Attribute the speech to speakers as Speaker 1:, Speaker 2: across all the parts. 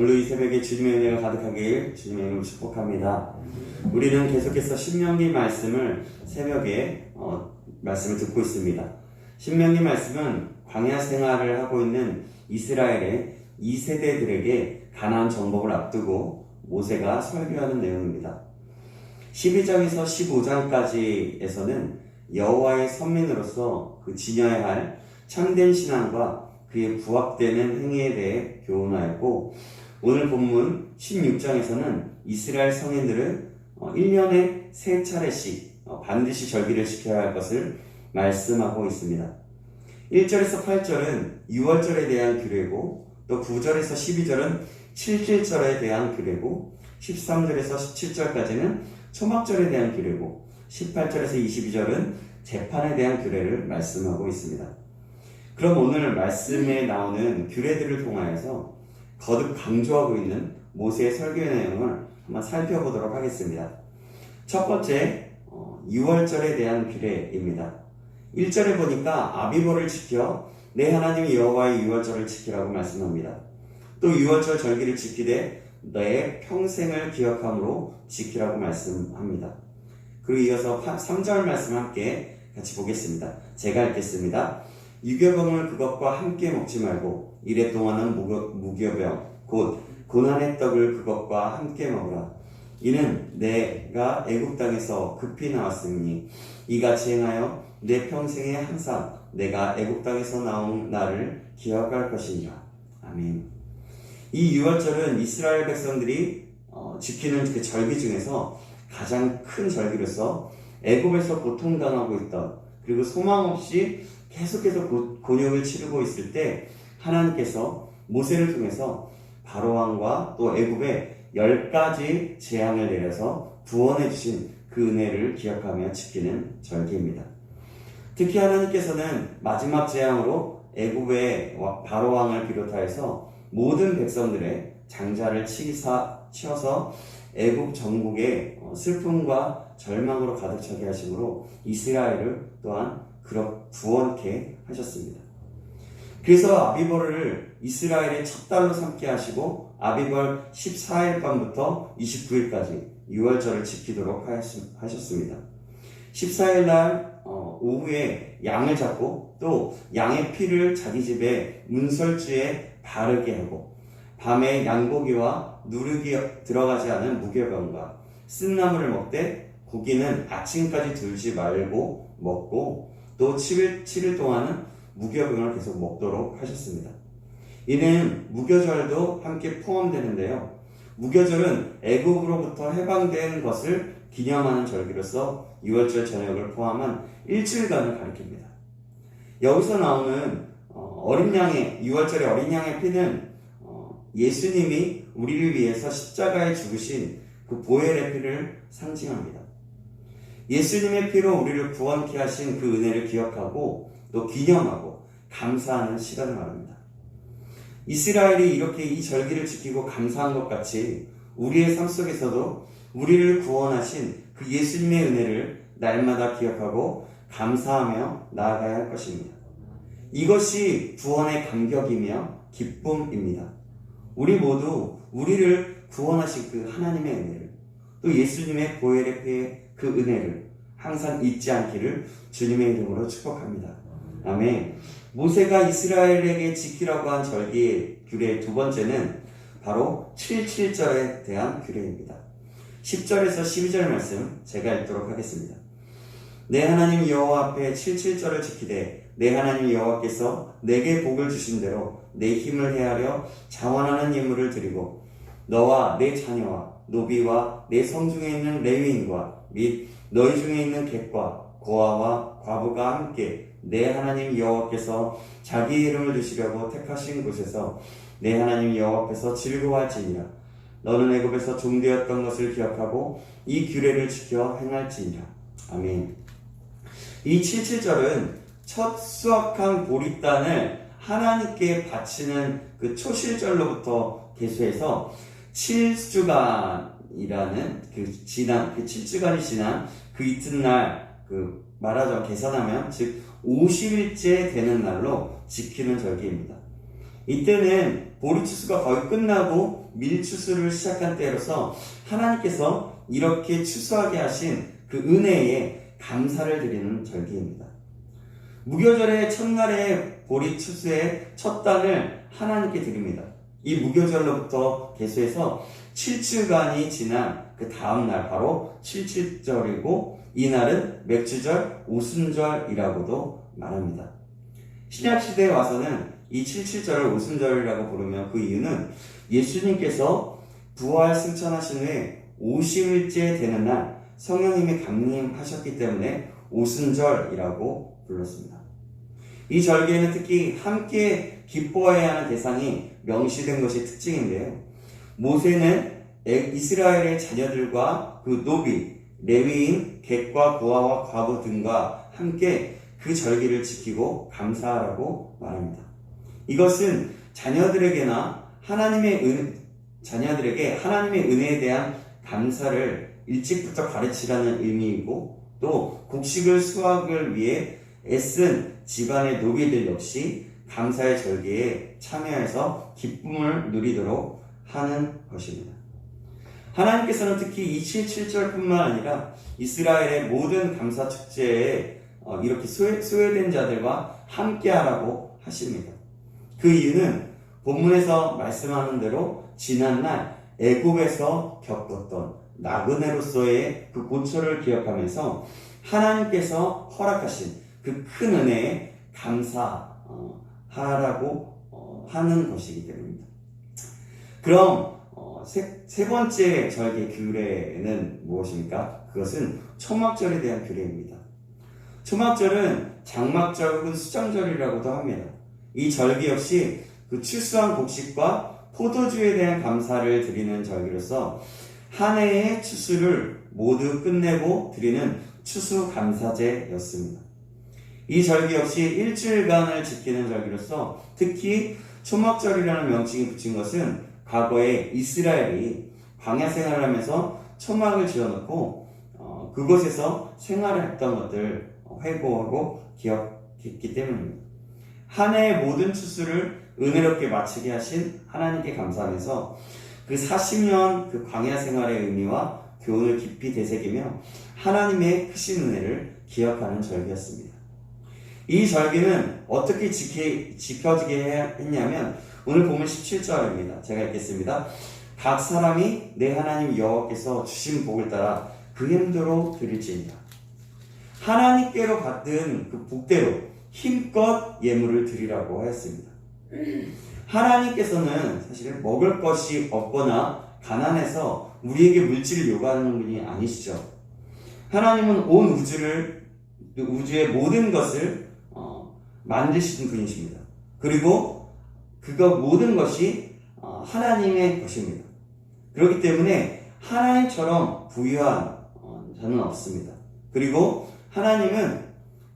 Speaker 1: 오늘 이 새벽에 주님의 은혜가 가득하길 주님의 이름으로 축복합니다. 우리는 계속해서 신명기 말씀을 새벽에 어, 말씀을 듣고 있습니다. 신명기 말씀은 광야 생활을 하고 있는 이스라엘의 2세대들에게 가나안 정복을 앞두고 모세가 설교하는 내용입니다. 12장에서 15장까지에서는 여호와의 선민으로서 그 지녀야 할 참된 신앙과 그의 부합되는 행위에 대해 교훈하였고 오늘 본문 16장에서는 이스라엘 성인들은 1년에 세 차례씩 어, 반드시 절기를 지켜야 할 것을 말씀하고 있습니다. 1절에서 8절은 6월절에 대한 규례고 또 9절에서 12절은 7질절에 대한 규례고 13절에서 17절까지는 초막절에 대한 규례고 18절에서 22절은 재판에 대한 규례를 말씀하고 있습니다. 그럼 오늘 말씀에 나오는 규례들을 통하여서 거듭 강조하고 있는 모세의 설교의 내용을 한번 살펴보도록 하겠습니다. 첫 번째, 6월절에 대한 규례입니다. 1절에 보니까 아비보를 지켜 내 하나님 여호와의 6월절을 지키라고 말씀합니다. 또 6월절 절기를 지키되 너의 평생을 기억함으로 지키라고 말씀합니다. 그리고 이어서 3절 말씀 함께 같이 보겠습니다. 제가 읽겠습니다. 유교병을 그것과 함께 먹지 말고 이래 동안은 무교병 곧 고난의 떡을 그것과 함께 먹으라. 이는 내가 애국 땅에서 급히 나왔으니 이같이 행하여 내 평생에 항상 내가 애국 땅에서 나온 나를 기억할 것이니라. 아멘. 이 유월절은 이스라엘 백성들이 어, 지키는 그 절기 중에서 가장 큰 절기로서 애굽에서 고통당하고 있던 그리고 소망 없이 계속해서 곤욕을 치르고 있을 때 하나님께서 모세를 통해서 바로 왕과 또 애굽에 열 가지 재앙을 내려서 구원해 주신 그 은혜를 기억하며 지키는 절기입니다. 특히 하나님께서는 마지막 재앙으로 애굽의 바로 왕을 비롯하여서 모든 백성들의 장자를 치사 치어서 애굽 전국에 슬픔과 절망으로 가득 차게 하심으로 이스라엘을 또한 그렇 구원케 하셨습니다. 그래서 아비벌을 이스라엘의 첫 달로 삼게 하시고 아비벌 14일 밤부터 29일까지 6월절을 지키도록 하셨습니다. 14일 날 어, 오후에 양을 잡고 또 양의 피를 자기 집에 문설주에 바르게 하고 밤에 양고기와 누룩이 들어가지 않은 무교병과 쓴나물을 먹되 고기는 아침까지 들지 말고 먹고 또 7일, 7일 동안은 무교병을 계속 먹도록 하셨습니다. 이는 무교절도 함께 포함되는데요. 무교절은 애국으로부터 해방된 것을 기념하는 절기로서 6월절 저녁을 포함한 일주일간을 가리킵니다. 여기서 나오는 어, 어린 양의 6월절의 어린 양의 피는 어, 예수님이 우리를 위해서 십자가에 죽으신 그 보혈의 피를 상징합니다. 예수님의 피로 우리를 구원케 하신 그 은혜를 기억하고 또 기념하고 감사하는 시간을 말합니다. 이스라엘이 이렇게 이 절기를 지키고 감사한 것 같이 우리의 삶 속에서도 우리를 구원하신 그 예수님의 은혜를 날마다 기억하고 감사하며 나아가야 할 것입니다. 이것이 구원의 감격이며 기쁨입니다. 우리 모두 우리를 구원하신 그 하나님의 은혜를 또 예수님의 보혈의 피의 그 은혜를 항상 잊지 않기를 주님의 이름으로 축복합니다. 아멘. 모세가 이스라엘에게 지키라고 한 절기의 규례 두 번째는 바로 77절에 대한 규례입니다. 10절에서 12절 말씀 제가 읽도록 하겠습니다. 내 하나님 여호와 앞에 77절을 지키되 내 하나님 여호와께서 내게 복을 주신 대로 내 힘을 헤아려 자원하는 예물을 드리고 너와 내 자녀와 노비와 내 성중에 있는 레위인과 및 너희 중에 있는 객과 고아와 과부가 함께 내 하나님 여호와께서 자기 이름을 두시려고 택하신 곳에서 내 하나님 여호와 앞에서 즐거워할지니라. 너는 애굽에서 종되었던 것을 기억하고 이 규례를 지켜 행할지니라. 아멘. 이 77절은 첫 수확한 보리단을 하나님께 바치는 그 초실절로부터 개수해서 7주간이라는 그 지난 그 7주간이 지난 그 이튿날 그 말하자면 계산하면 즉 50일째 되는 날로 지키는 절기입니다. 이때는 보리 추수가 거의 끝나고 밀 추수를 시작한 때로서 하나님께서 이렇게 추수하게 하신 그 은혜에 감사를 드리는 절기입니다. 무교절의 첫날의 보리 추수의 첫 단을 하나님께 드립니다. 이 무교절로부터 개수해서 7주간이 지난 그 다음 날 바로 77절이고 이날은 맥주절, 오순절이라고도 말합니다. 신약 시대에 와서는 이 77절을 오순절이라고 부르면 그 이유는 예수님께서 부활 승천하신 후에 50일째 되는 날 성령님이 강림하셨기 때문에 오순절이라고 불렀습니다. 이 절기에는 특히 함께 기뻐해야 하는 대상이 명시된 것이 특징인데요. 모세는 이스라엘의 자녀들과 그 노비, 레위인, 객과 부하와 과부 등과 함께 그 절기를 지키고 감사하라고 말합니다. 이것은 자녀들에게나 하나님의 은, 자녀들에게 하나님의 은혜에 대한 감사를 일찍부터 가르치라는 의미이고 또 곡식을 수확을 위해 애쓴 집안의 노비들 역시 감사의 절기에 참여해서 기쁨을 누리도록 하는 것입니다. 하나님께서는 특히 277절뿐만 아니라 이스라엘의 모든 감사 축제에 어, 이렇게 소외, 소외된 자들과 함께하라고 하십니다. 그 이유는 본문에서 말씀하는 대로 지난날 애굽에서 겪었던 나그네로서의 그 고초를 기억하면서 하나님께서 허락하신 그 큰 은혜에 감사하라고 어, 하는 것이기 때문입니다. 그럼 어, 세, 세 번째 절기 규례는 무엇입니까? 그것은 초막절에 대한 규례입니다. 초막절은 장막절 혹은 수장절이라고도 합니다. 이 절기 역시 그 출수한 곡식과 포도주에 대한 감사를 드리는 절기로서 한 해의 추수를 모두 끝내고 드리는 추수 감사제였습니다. 이 절기 역시 일주일간을 지키는 절기로서 특히 초막절이라는 명칭이 붙인 것은 과거에 이스라엘이 광야 생활을 하면서 초막을 지어놓고 어, 그곳에서 생활을 했던 것들 회고하고 기억했기 때문입니다. 한 해의 모든 추수를 은혜롭게 마치게 하신 하나님께 감사하면서 그 40년 그 광야 생활의 의미와 교훈을 깊이 되새기며 하나님의 크신 은혜를 기억하는 절기였습니다. 이 절기는 어떻게 지키, 지켜지게 했냐면 오늘 보면 17절입니다. 제가 읽겠습니다. 각 사람이 내 하나님 여호와께서 주신 복을 따라 그 힘대로 드릴지니라. 하나님께로 받은 그 복대로 힘껏 예물을 드리라고 하였습니다. 하나님께서는 사실 먹을 것이 없거나 가난해서 우리에게 물질을 요구하는 분이 아니시죠. 하나님은 온 우주를 우주의 모든 것을 어, 만드신 분이십니다. 그리고 그거 모든 것이 어, 하나님의 것입니다. 그렇기 때문에 하나님처럼 부유한 어, 자는 없습니다. 그리고 하나님은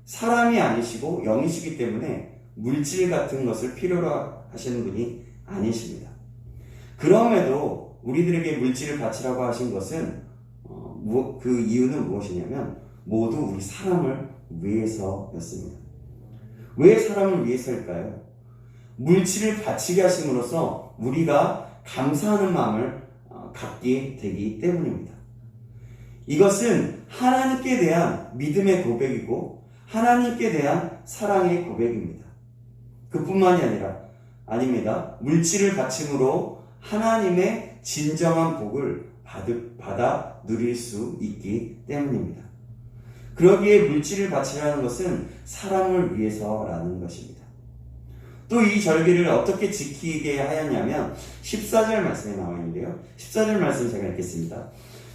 Speaker 1: 사람이 아니시고 영이시기 때문에 물질 같은 것을 필요로 하시는 분이 아니십니다. 그럼에도 우리들에게 물질을 바치라고 하신 것은 어, 그 이유는 무엇이냐면 모두 우리 사람을 위해서였습니다. 왜 사람을 위해서일까요? 물질을 바치게 하심으로써 우리가 감사하는 마음을 어, 갖게 되기 때문입니다. 이것은 하나님께 대한 믿음의 고백이고 하나님께 대한 사랑의 고백입니다. 그뿐만이 아니라 아닙니다. 물질을 바침으로 하나님의 진정한 복을 받아 누릴 수 있기 때문입니다. 그러기에 물질을 바치라는 것은 사람을 위해서라는 것입니다. 또 이 절기를 어떻게 지키게 하였냐면 14절 말씀에 나와 있는데요. 14절 말씀 제가 읽겠습니다.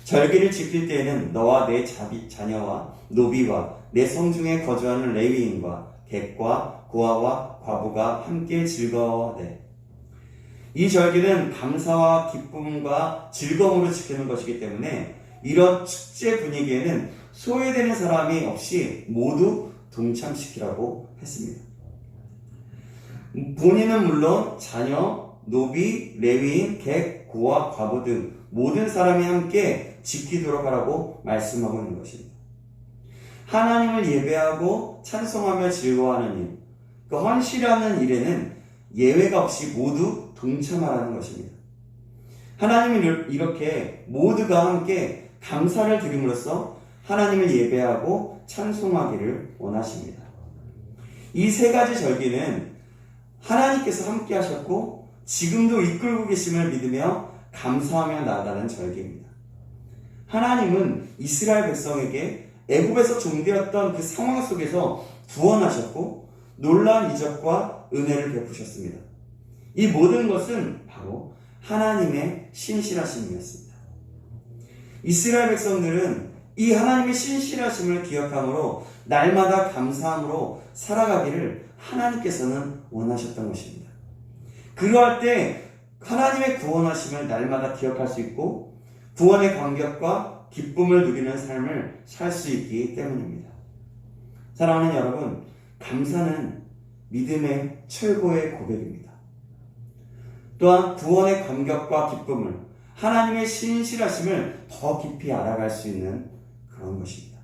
Speaker 1: 절기를 지킬 때에는 너와 내 자비, 자녀와 노비와 내 성중에 거주하는 레위인과 객과 고아와 과부가 함께 즐거워하되 이 절기는 감사와 기쁨과 즐거움으로 지키는 것이기 때문에 이런 축제 분위기에는 소외되는 사람이 없이 모두 동참시키라고 했습니다. 본인은 물론 자녀, 노비, 레위인, 객, 고아, 과부 등 모든 사람이 함께 지키도록 하라고 말씀하고 있는 것입니다. 하나님을 예배하고 찬송하며 즐거워하는 일, 그 헌신하는 일에는 예외가 없이 모두 동참하라는 것입니다. 하나님은 이렇게 모두가 함께 감사를 드림으로써 하나님을 예배하고 찬송하기를 원하십니다. 이 세 가지 절기는 하나님께서 함께 하셨고 지금도 이끌고 계심을 믿으며 감사하며 나아가는 절기입니다. 하나님은 이스라엘 백성에게 애굽에서 종되었던 그 상황 속에서 구원하셨고 놀라운 이적과 은혜를 베푸셨습니다. 이 모든 것은 바로 하나님의 신실하심이었습니다. 이스라엘 백성들은 이 하나님의 신실하심을 기억함으로 날마다 감사함으로 살아가기를 하나님께서는 원하셨던 것입니다. 그러할 때 하나님의 구원하심을 날마다 기억할 수 있고 구원의 감격과 기쁨을 누리는 삶을 살 수 있기 때문입니다. 사랑하는 여러분, 감사는 믿음의 최고의 고백입니다. 또한 구원의 감격과 기쁨을 하나님의 신실하심을 더 깊이 알아갈 수 있는 그런 것입니다.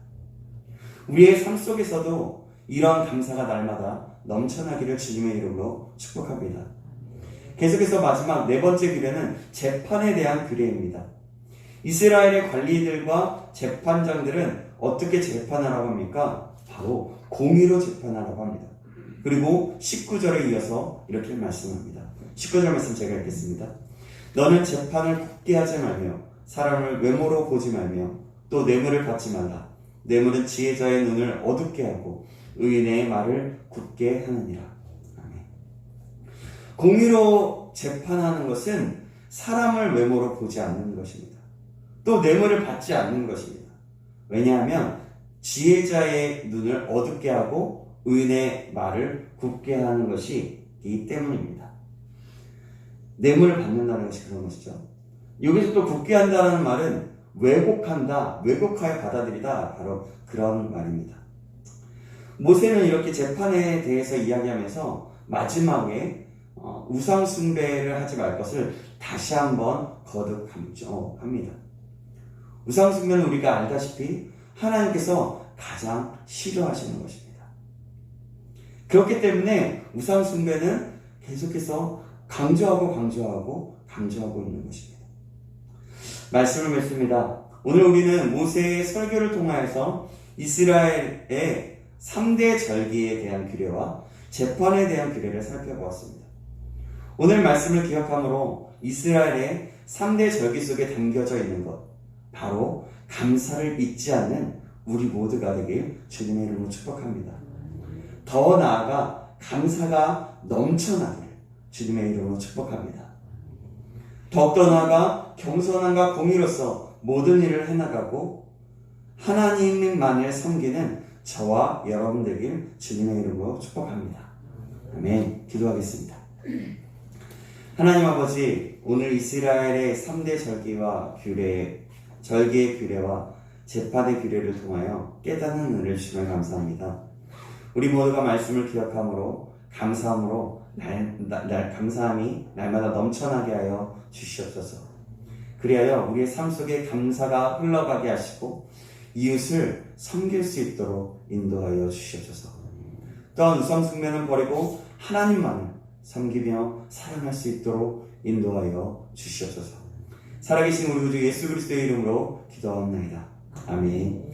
Speaker 1: 우리의 삶 속에서도 이러한 감사가 날마다 넘쳐나기를 주님의 이름으로 축복합니다. 계속해서 마지막 네 번째 규례는 재판에 대한 규례입니다. 이스라엘의 관리들과 재판장들은 어떻게 재판하라고 합니까? 바로 공의로 재판하라고 합니다. 그리고 19절에 이어서 이렇게 말씀합니다. 19절 말씀 제가 읽겠습니다. 너는 재판을 굳게 하지 말며 사람을 외모로 보지 말며 또 뇌물을 받지 말라. 뇌물은 지혜자의 눈을 어둡게 하고 의인의 말을 굳게 하느니라. 아멘. 공의로 재판하는 것은 사람을 외모로 보지 않는 것입니다. 또 뇌물을 받지 않는 것입니다. 왜냐하면 지혜자의 눈을 어둡게 하고 의인의 말을 굳게 하는 것이기 때문입니다. 뇌물을 받는다는 것이 그런 것이죠. 여기서 또 굳게 한다는 말은 왜곡한다, 왜곡하여 받아들이다, 바로 그런 말입니다. 모세는 이렇게 재판에 대해서 이야기하면서 마지막에 어, 우상 숭배를 하지 말 것을 다시 한번 거듭 강조합니다. 우상 숭배는 우리가 알다시피 하나님께서 가장 싫어하시는 것입니다. 그렇기 때문에 우상 숭배는 계속해서 강조하고 강조하고 강조하고 있는 것입니다. 말씀을 맺습니다. 오늘 우리는 모세의 설교를 통하여서 이스라엘의 3대 절기에 대한 규례와 재판에 대한 규례를 살펴보았습니다. 오늘 말씀을 기억함으로 이스라엘의 3대 절기 속에 담겨져 있는 것, 바로 감사를 잊지 않는 우리 모두가 되길 주님의 이름으로 축복합니다. 더 나아가 감사가 넘쳐나길 주님의 이름으로 축복합니다. 더욱더 나아가 겸손함과 공의로서 모든 일을 해나가고 하나님만을 섬기는 저와 여러분 되길 주님의 이름으로 축복합니다. 아멘. 기도하겠습니다. 하나님 아버지, 오늘 이스라엘의 3대 절기와 규례, 절기의 규례와 재판의 규례를 통하여 깨닫는 은혜를 주시면 감사합니다. 우리 모두가 말씀을 기억함으로 감사함으로 날, 날, 날, 감사함이 날마다 넘쳐나게 하여 주시옵소서. 그리하여 우리의 삶 속에 감사가 흘러가게 하시고 이웃을 섬길 수 있도록 인도하여 주시옵소서. 또한 숭배는 버리고 하나님만을 섬기며 사랑할 수 있도록 인도하여 주시옵소서. 살아계신 우리 구주 예수 그리스도의 이름으로 기도하옵나이다. 아멘.